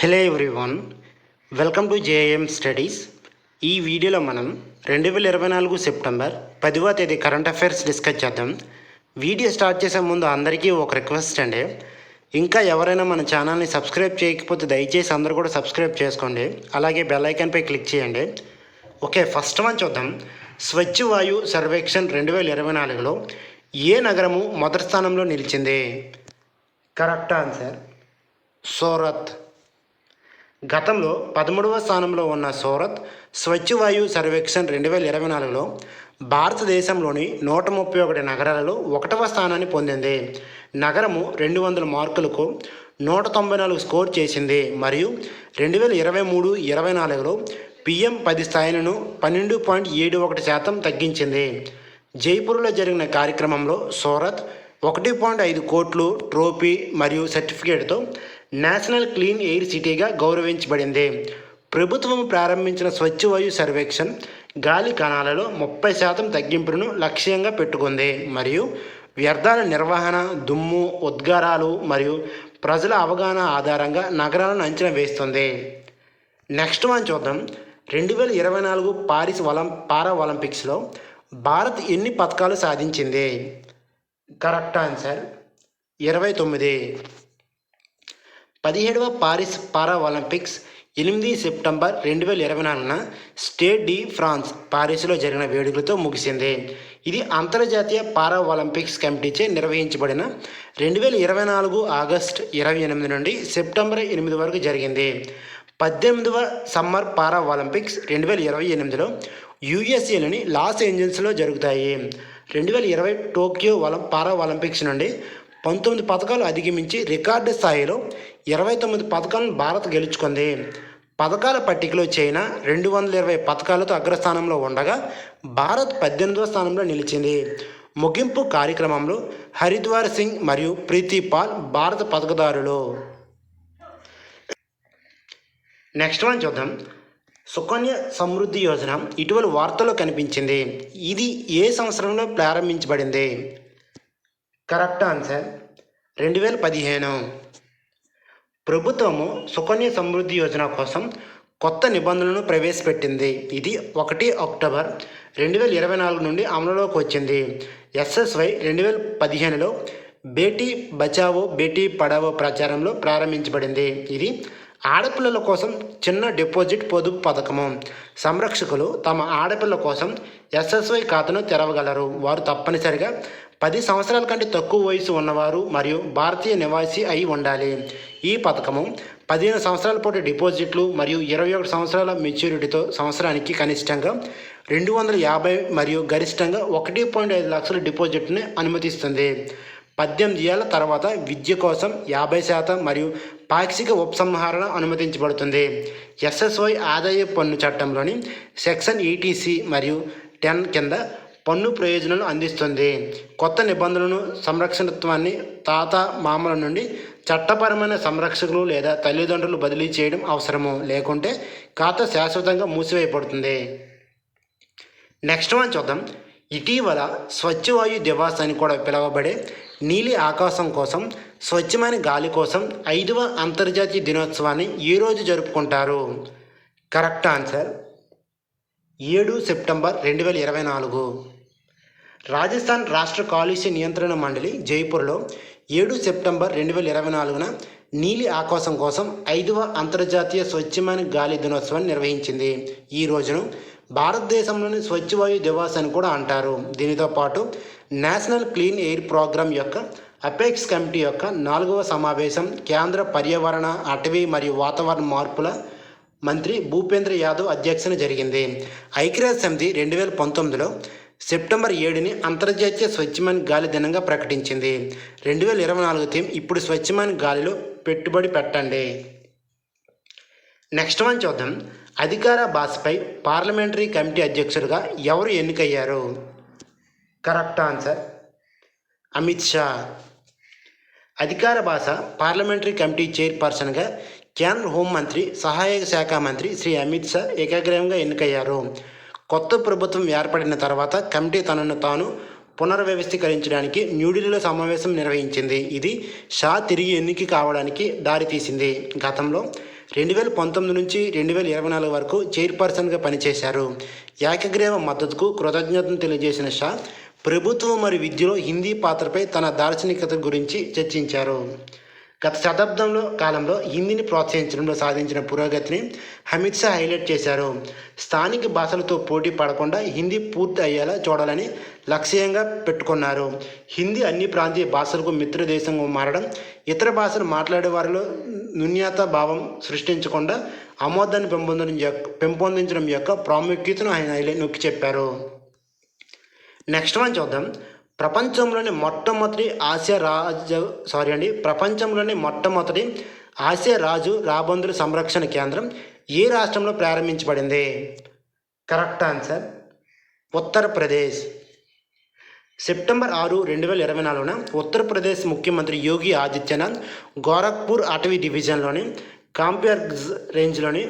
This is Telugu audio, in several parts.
Hello everyone welcome to JM studies. ఈ వీడియోలో మనం రెండు వేల ఇరవై నాలుగు సెప్టెంబర్ పదివ తేదీ కరెంట్ అఫైర్స్ డిస్కస్ చేద్దాం. వీడియో స్టార్ట్ చేసే ముందు అందరికీ ఒక రిక్వెస్ట్ అండి. ఇంకా ఎవరైనా మన ఛానల్ని సబ్స్క్రైబ్ చేయకపోతే దయచేసి అందరూ కూడా సబ్స్క్రైబ్ చేసుకోండి. అలాగే బెల్ ఐకాన్పై క్లిక్ చేయండి. ఓకే ఫస్ట్ వన్ చూద్దాం. స్వచ్ఛ వాయు సర్వేక్షణ్ రెండు వేల ఇరవై నాలుగులో ఏ నగరము మొదటి స్థానంలో నిలిచింది? Correct answer. సూరత్. గతంలో పదమూడవ స్థానంలో ఉన్న సూరత్ స్వచ్ఛ వాయు సర్వేక్షణ్ రెండు వేల ఇరవై నాలుగులో భారతదేశంలోని నూట ముప్పై ఒకటి నగరాలలో ఒకటవ స్థానాన్ని పొందింది. నగరము రెండు వందల మార్కులకు నూట తొంభై నాలుగు స్కోర్ చేసింది. మరియు రెండు వేల ఇరవై మూడు ఇరవై నాలుగులో పిఎం పది స్థాయిలను పన్నెండు పాయింట్ ఏడు ఒకటి శాతం తగ్గించింది. జైపూర్లో జరిగిన కార్యక్రమంలో సూరత్ ఒకటి పాయింట్ ఐదు కోట్లు ట్రోఫీ మరియు సర్టిఫికేట్తో నేషనల్ క్లీన్ ఎయిర్ సిటీగా గౌరవించబడింది. ప్రభుత్వం ప్రారంభించిన స్వచ్ఛ వాయు సర్వేక్షణ్ గాలి కణాలలో ముప్పై శాతం తగ్గింపును లక్ష్యంగా పెట్టుకుంది. మరియు వ్యర్థాల నిర్వహణ దుమ్ము ఉద్గారాలు మరియు ప్రజల అవగాహన ఆధారంగా నగరాలను అంచనా వేస్తుంది. నెక్స్ట్ మనం చూద్దాం. రెండు వేల ఇరవై నాలుగు పారిస్ ఒలం పారా ఒలింపిక్స్లో భారత్ ఎన్ని పథకాలు సాధించింది? కరెక్ట్ ఆన్సర్ ఇరవై తొమ్మిది. పదిహేడవ పారిస్ పారా ఒలింపిక్స్ ఎనిమిది సెప్టెంబర్ రెండు వేల ఇరవై నాలుగున స్టేట్ డి ఫ్రాన్స్ పారిస్లో జరిగిన వేడుకలతో ముగిసింది. ఇది అంతర్జాతీయ పారా ఒలింపిక్స్ కమిటీచే నిర్వహించబడిన రెండు వేల ఇరవై నాలుగు ఆగస్ట్ ఇరవై ఎనిమిది నుండి సెప్టెంబర్ ఎనిమిది వరకు జరిగింది. పద్దెనిమిదవ సమ్మర్ పారా ఒలింపిక్స్ రెండు వేల ఇరవై ఎనిమిదిలో యుఎస్ఏలోని లాస్ ఏంజల్స్లో జరుగుతాయి. రెండు వేల ఇరవై టోక్యో ఒలం పారా ఒలింపిక్స్ నుండి పంతొమ్మిది పథకాలు అధిగమించి రికార్డు స్థాయిలో ఇరవై తొమ్మిది పథకాలను భారత్ గెలుచుకుంది. పథకాల పట్టికలో చైనా రెండు వందల ఇరవై పథకాలతో అగ్రస్థానంలో ఉండగా భారత్ పద్దెనిమిదవ స్థానంలో నిలిచింది. ముగింపు కార్యక్రమంలో హరిద్వార్ సింగ్ మరియు ప్రీతి పాల్ భారత పథకదారులు నెక్స్ట్ వన్ చూద్దాం. సుకన్య సమృద్ధి యోజన ఇటీవల వార్తల్లో కనిపించింది. ఇది ఏ సంవత్సరంలో ప్రారంభించబడింది? Correct answer. రెండు వేల పదిహేను. ప్రభుత్వము సుకన్య సమృద్ధి యోజన కోసం కొత్త నిబంధనలను ప్రవేశపెట్టింది. ఇది ఒకటి అక్టోబర్ రెండు వేల ఇరవై నాలుగు నుండి అమలులోకి వచ్చింది. ఎస్ఎస్వై రెండు వేల పదిహేనులో బేటీ బచావో బేటీ పడావో ప్రచారంలో ప్రారంభించబడింది. ఇది ఆడపిల్లల కోసం చిన్న డిపాజిట్ పొదుపు పథకము. సంరక్షకులు తమ ఆడపిల్ల కోసం ఎస్ఎస్వై ఖాతాను తెరవగలరు. వారు తప్పనిసరిగా పది సంవత్సరాల కంటే తక్కువ వయసు ఉన్నవారు మరియు భారతీయ నివాసి అయి ఉండాలి. ఈ పథకము పదిహేను సంవత్సరాల పాటు డిపాజిట్లు మరియు ఇరవై ఒకటి సంవత్సరాల మెచ్యూరిటీతో సంవత్సరానికి కనిష్టంగా రెండు వందల యాభై మరియు గరిష్టంగా ఒకటి పాయింట్ ఐదు లక్షల డిపాజిట్ని అనుమతిస్తుంది. పద్దెనిమిది ఏళ్ళ తర్వాత విద్య కోసం యాభై శాతం మరియు పాక్షిక ఉపసంహరణ అనుమతించబడుతుంది. ఎస్ఎస్వై ఆదాయ పన్ను చట్టంలోని సెక్షన్ ఈటీసీ మరియు టెన్ కింద పన్ను ప్రయోజనాలు అందిస్తుంది. కొత్త నిబంధనలను సంరక్షణత్వాన్ని తాత మామల నుండి చట్టపరమైన సంరక్షకులు లేదా తల్లిదండ్రులు బదిలీ చేయడం అవసరము. లేకుంటే ఖాతా శాశ్వతంగా మూసివేయబడుతుంది. నెక్స్ట్ వన్ చూద్దాం. ఇటీవల స్వచ్ఛ వాయు దివాస్ అని కూడా పిలువబడే నీలి ఆకాశం కోసం స్వచ్ఛమైన గాలి కోసం ఐదవ అంతర్జాతీయ దినోత్సవాన్ని ఈ రోజు జరుపుకుంటారు. కరెక్ట్ ఆన్సర్ ఏడు సెప్టెంబర్ రెండు వేల ఇరవై నాలుగు. రాజస్థాన్ రాష్ట్ర కాలుష్య నియంత్రణ మండలి జైపూర్లో ఏడు సెప్టెంబర్ రెండు వేల ఇరవై నాలుగున నీలి ఆకాశం కోసం ఐదవ అంతర్జాతీయ స్వచ్ఛమైన గాలి దినోత్సవాన్ని నిర్వహించింది. ఈ రోజును భారతదేశంలోని స్వచ్ఛ వాయు దివాస్ అని కూడా అంటారు. దీనితో పాటు నేషనల్ క్లీన్ ఎయిర్ ప్రోగ్రాం యొక్క అపెక్స్ కమిటీ యొక్క నాలుగవ సమావేశం కేంద్ర పర్యావరణ అటవీ మరియు వాతావరణ మార్పుల మంత్రి భూపేంద్ర యాదవ్ అధ్యక్షన జరిగింది. ఐక్యరాజ్య సమితి రెండు వేల పంతొమ్మిదిలో సెప్టెంబర్ ఏడుని అంతర్జాతీయ స్వచ్ఛమైన గాలి దినంగా ప్రకటించింది. రెండు వేల ఇరవై నాలుగు థీమ్ ఇప్పుడు స్వచ్ఛమైన గాలిలో పెట్టుబడి పెట్టండి. నెక్స్ట్ వన్ చూద్దాం. అధికార భాషపై పార్లమెంటరీ కమిటీ అధ్యక్షుడిగా ఎవరు ఎన్నికయ్యారు? Correct answer Amit Shah. అధికార భాష పార్లమెంటరీ కమిటీ చైర్పర్సన్గా కేంద్ర హోంమంత్రి సహాయక శాఖ మంత్రి శ్రీ అమిత్ షా ఏకాగ్రయంగా ఎన్నికయ్యారు. కొత్త ప్రభుత్వం ఏర్పడిన తర్వాత కమిటీ తనను తాను పునర్వ్యవస్థీకరించడానికి న్యూఢిల్లీలో సమావేశం నిర్వహించింది. ఇది షా తిరిగి ఎన్నిక కావడానికి దారితీసింది. గతంలో రెండు వేల పంతొమ్మిది నుంచి రెండు వేల ఇరవై నాలుగు వరకు చైర్పర్సన్గా పనిచేశారు. ఏకగ్రీవ మద్దతుకు కృతజ్ఞతను తెలియజేసిన షా ప్రభుత్వం మరియు విద్యలో హిందీ పాత్రపై తన దార్శనికత గురించి చర్చించారు. గత శతాబ్దంలో కాలంలో హిందీని ప్రోత్సహించడంలో సాధించిన పురోగతిని అమిత్ షా హైలైట్ చేశారు. స్థానిక భాషలతో పోటీ పడకుండా హిందీ పూర్తి అయ్యేలా చూడాలని లక్ష్యంగా పెట్టుకున్నారు. హిందీ అన్ని ప్రాంతీయ భాషలకు మిత్ర దేశంగా మారడం ఇతర భాషలు మాట్లాడే వారిలో నున్యత భావం సృష్టించకుండా ఆమోదాన్ని పెంపొందడం యొక్క పెంపొందించడం యొక్క ప్రాముఖ్యతను ఆయన నొక్కి చెప్పారు. నెక్స్ట్ వన్ చూద్దాం. ప్రపంచంలోని మొట్టమొదటి ఆసియా రాజు సారీ అండి ప్రపంచంలోని మొట్టమొదటి ఆసియా రాజు రాబందుల సంరక్షణ కేంద్రం ఏ రాష్ట్రంలో ప్రారంభించబడింది? Correct answer Uttar Pradesh. సెప్టెంబర్ ఆరు రెండు వేల ఇరవై నాలుగున ఉత్తరప్రదేశ్ ముఖ్యమంత్రి యోగి ఆదిత్యనాథ్ గోరఖ్పూర్ అటవీ డివిజన్లోని కాంపియర్ రేంజ్లోని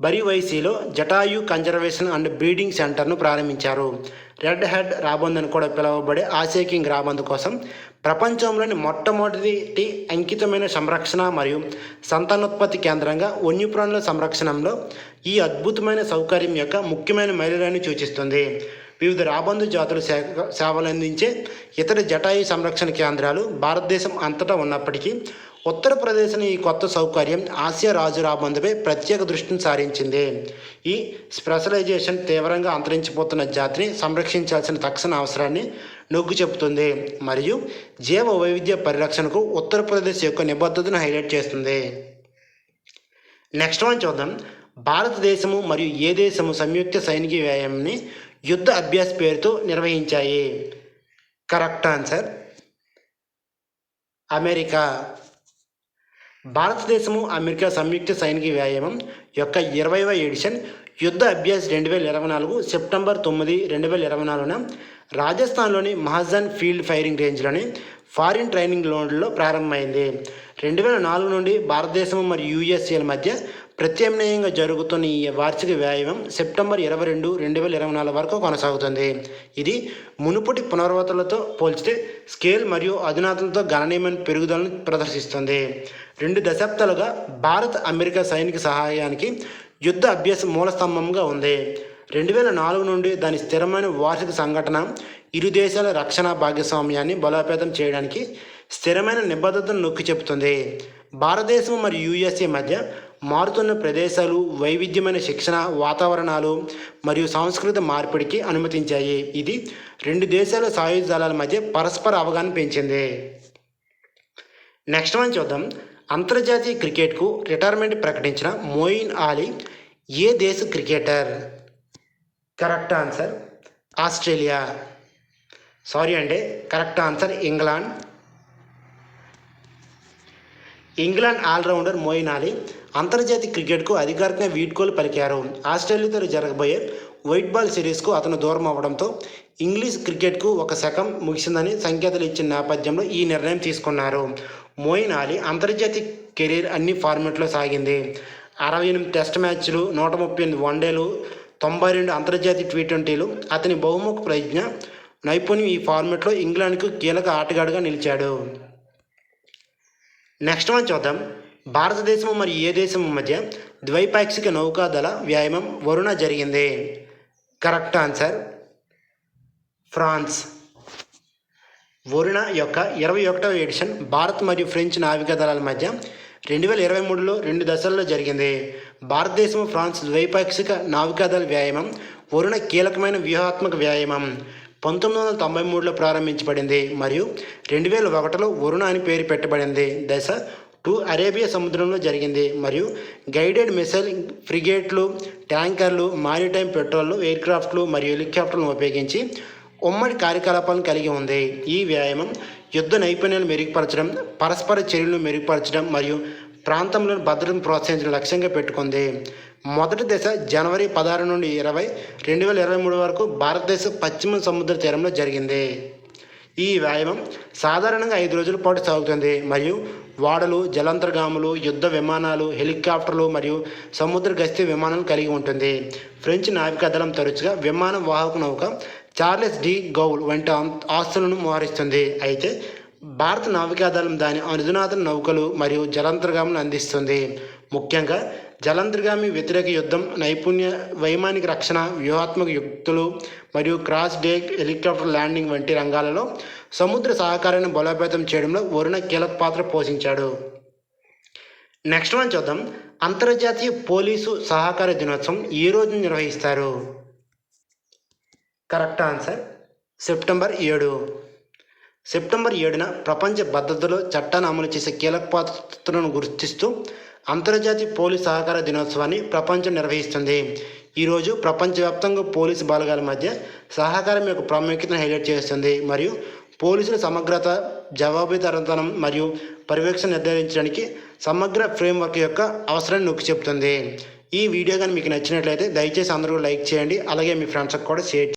బరివైసీలో జటాయు కన్జర్వేషన్ అండ్ బ్రీడింగ్ సెంటర్ను ప్రారంభించారు. రెడ్ హెడ్ రాబంద్ అని కూడా పిలువబడే ఆసేకింగ్ రాబందు రాబంద్ కోసం ప్రపంచంలోని మొట్టమొదటి అంకితమైన సంరక్షణ మరియు సంతానోత్పత్తి కేంద్రంగా వన్యప్రాణుల సంరక్షణలో ఈ అద్భుతమైన సౌకర్యం యొక్క ముఖ్యమైన మైలురాయిని సూచిస్తుంది. వివిధ రాబందు జాతులు సేవ సేవలు అందించే ఇతర జటాయు సంరక్షణ కేంద్రాలు భారతదేశం అంతటా ఉన్నప్పటికీ ఉత్తరప్రదేశ్ని ఈ కొత్త సౌకర్యం ఆసియా రాజు రాబందుపై ప్రత్యేక దృష్టిని సారించింది. ఈ స్పెషలైజేషన్ తీవ్రంగా అంతరించిపోతున్న జాతిని సంరక్షించాల్సిన తక్షణ అవసరాన్ని నొగ్గు చెబుతుంది. మరియు జీవ వైవిధ్య పరిరక్షణకు ఉత్తరప్రదేశ్ యొక్క నిబద్ధతను హైలైట్ చేస్తుంది. నెక్స్ట్ వన్ చూద్దాం. భారతదేశము మరియు ఏ దేశము సంయుక్త సైనిక వ్యాయామాన్ని యుద్ధ అభ్యాస్ పేరుతో నిర్వహించాయి? Correct answer America. భారతదేశము అమెరికా సంయుక్త సైనిక వ్యాయామం యొక్క ఇరవైవ ఎడిషన్ యుద్ధ అభ్యాస్ రెండు వేల ఇరవై నాలుగు సెప్టెంబర్ తొమ్మిది రెండు వేల ఇరవై నాలుగున రాజస్థాన్లోని మహాజన్ ఫీల్డ్ ఫైరింగ్ రేంజ్లోని ఫారిన్ ట్రైనింగ్ లోన్లో ప్రారంభమైంది. రెండు వేల నాలుగు నుండి భారతదేశం మరియు యుఎస్ఏల మధ్య ప్రత్యామ్నాయంగా జరుగుతున్న ఈ వార్షిక వ్యాయామం సెప్టెంబర్ ఇరవై రెండు రెండు వేల ఇరవై నాలుగు వరకు కొనసాగుతుంది. ఇది మునుపటి పునరావృతాలతో పోల్చితే స్కేల్ మరియు అధునాతనతో గణనీయమైన పెరుగుదలను ప్రదర్శిస్తుంది. రెండు దశాబ్దాలుగా భారత్ అమెరికా సైనిక సహాయానికి యుద్ధ అభ్యాస మూలస్తంభంగా ఉంది. రెండు వేల నాలుగు నుండి దాని స్థిరమైన వార్షిక సంఘటన ఇరు దేశాల రక్షణ భాగస్వామ్యాన్ని బలోపేతం చేయడానికి స్థిరమైన నిబద్ధతను నొక్కి చెబుతుంది. భారతదేశం మరియు యుఎస్ఏ మధ్య మారుతున్న ప్రదేశాలు వైవిధ్యమైన శిక్షణ వాతావరణాలు మరియు సాంస్కృతిక మార్పిడికి అనుమతించాయి. ఇది రెండు దేశాల సాయుధ దళాల మధ్య పరస్పర అవగాహన పెంచింది. నెక్స్ట్ మనం చూద్దాం. అంతర్జాతీయ క్రికెట్కు రిటైర్మెంట్ ప్రకటించిన మోయిన్ ఆలీ ఏ దేశ cricketer? Correct answer Australia. Sorry అండి correct answer England. England all rounder Moin Ali అంతర్జాతీయ క్రికెట్కు అధికారికంగా వీడ్కోలు పలికారు. ఆస్ట్రేలియాతో జరగబోయే వైట్ బాల్ సిరీస్కు అతను దూరం అవ్వడంతో ఇంగ్లీష్ క్రికెట్కు ఒక శకం ముగిసిందని సంకేతాలు ఇచ్చిన నేపథ్యంలో ఈ నిర్ణయం తీసుకున్నారు. మోయిన్ అలీ అంతర్జాతీయ కెరీర్ అన్ని ఫార్మాట్లో సాగింది. అరవై ఎనిమిది టెస్ట్ మ్యాచ్లు నూట ముప్పై ఎనిమిది వన్డేలు తొంభై రెండు అంతర్జాతీయ టీ ట్వంటీలు అతని బహుముఖ ప్రజ్ఞ నైపుణ్యం ఈ ఫార్మాట్లో ఇంగ్లాండ్కు కీలక ఆటగాడుగా నిలిచాడు. నెక్స్ట్ మనం చూద్దాం. భారతదేశం మరియు ఏ దేశం మధ్య ద్వైపాక్షిక నౌకాదళ వ్యాయామం వరుణ జరిగింది? Correct answer France. వరుణ యొక్క ఇరవై ఒకటవ ఎడిషన్ భారత్ మరియు ఫ్రెంచ్ నావికా దళాల మధ్య రెండు వేల ఇరవై మూడులో రెండు దశల్లో జరిగింది. భారతదేశం ఫ్రాన్స్ ద్వైపాక్షిక నావికాదళ వ్యాయామం వరుణ కీలకమైన వ్యూహాత్మక వ్యాయామం. పంతొమ్మిది వందల తొంభై మూడులో ప్రారంభించబడింది మరియు రెండు వేల ఒకటిలో వరుణ అని పేరు పెట్టబడింది. దశ టూ అరేబియా సముద్రంలో జరిగింది మరియు గైడెడ్ మిసైల్ ఫ్రిగేట్లు ట్యాంకర్లు మారిటైమ్ పెట్రోల్ ఎయిర్క్రాఫ్ట్లు మరియు హెలికాప్టర్లను ఉపయోగించి ఉమ్మడి కార్యకలాపాలను కలిగి ఉంది. ఈ వ్యాయామం యుద్ధ నైపుణ్యాలు మెరుగుపరచడం పరస్పర చర్యలను మెరుగుపరచడం మరియు ప్రాంతంలో భద్రతను ప్రోత్సహించడం లక్ష్యంగా పెట్టుకుంది. మొదటి దశ జనవరి పదహారు నుండి ఇరవై రెండు వేల ఇరవై మూడు వరకు భారతదేశ పశ్చిమ సముద్ర తీరంలో జరిగింది. ఈ వ్యాయామం సాధారణంగా ఐదు రోజుల పాటు సాగుతుంది. మరియు వాడలు జలాంతర్గాములు యుద్ధ విమానాలు హెలికాప్టర్లు మరియు సముద్ర గస్తీ విమానాలు కలిగి ఉంటుంది. ఫ్రెంచ్ నావికాదళం తరచుగా విమాన వాహక నౌక చార్లెస్ డి గౌల్ వంటి ఆస్తులను మోహరిస్తుంది అయితే భారత నావికాదళం దాని అధునాతన నౌకలు మరియు జలాంతర్గాములను అందిస్తుంది. ముఖ్యంగా జలాంతర్గామి వ్యతిరేక యుద్ధం నైపుణ్య వైమానిక రక్షణ వ్యూహాత్మక యుక్తులు మరియు క్రాస్ డేక్ హెలికాప్టర్ ల్యాండింగ్ వంటి రంగాలలో సముద్ర సహకారాన్ని బలోపేతం చేయడంలో వరుణ కీలక పాత్ర పోషించాడు. నెక్స్ట్ మనం చూద్దాం. అంతర్జాతీయ పోలీసు సహకార దినోత్సవం ఈ రోజు నిర్వహిస్తారు. కరెక్ట్ ఆన్సర్ సెప్టెంబర్ ఏడు. సెప్టెంబర్ ఏడున ప్రపంచ భద్రతలో చట్టాన్ని అమలు చేసే కీలక పాత్రను గుర్తిస్తూ అంతర్జాతీయ పోలీస్ సహకార దినోత్సవాన్ని ప్రపంచం నిర్వహిస్తుంది. ఈరోజు ప్రపంచవ్యాప్తంగా పోలీసు బలగాల మధ్య సహకారం యొక్క ప్రాముఖ్యతను హైలైట్ చేస్తుంది. మరియు పోలీసుల సమగ్రత జవాబుదారితనం మరియు పర్యవేక్షణ నిర్ధారించడానికి సమగ్ర ఫ్రేమ్వర్క్ యొక్క అవసరాన్ని నొక్కి చెబుతుంది ఈ వీడియో కానీ మీకు నచ్చినట్లయితే దయచేసి అందరూ లైక్ చేయండి. అలాగే మీ ఫ్రెండ్స్కి కూడా షేర్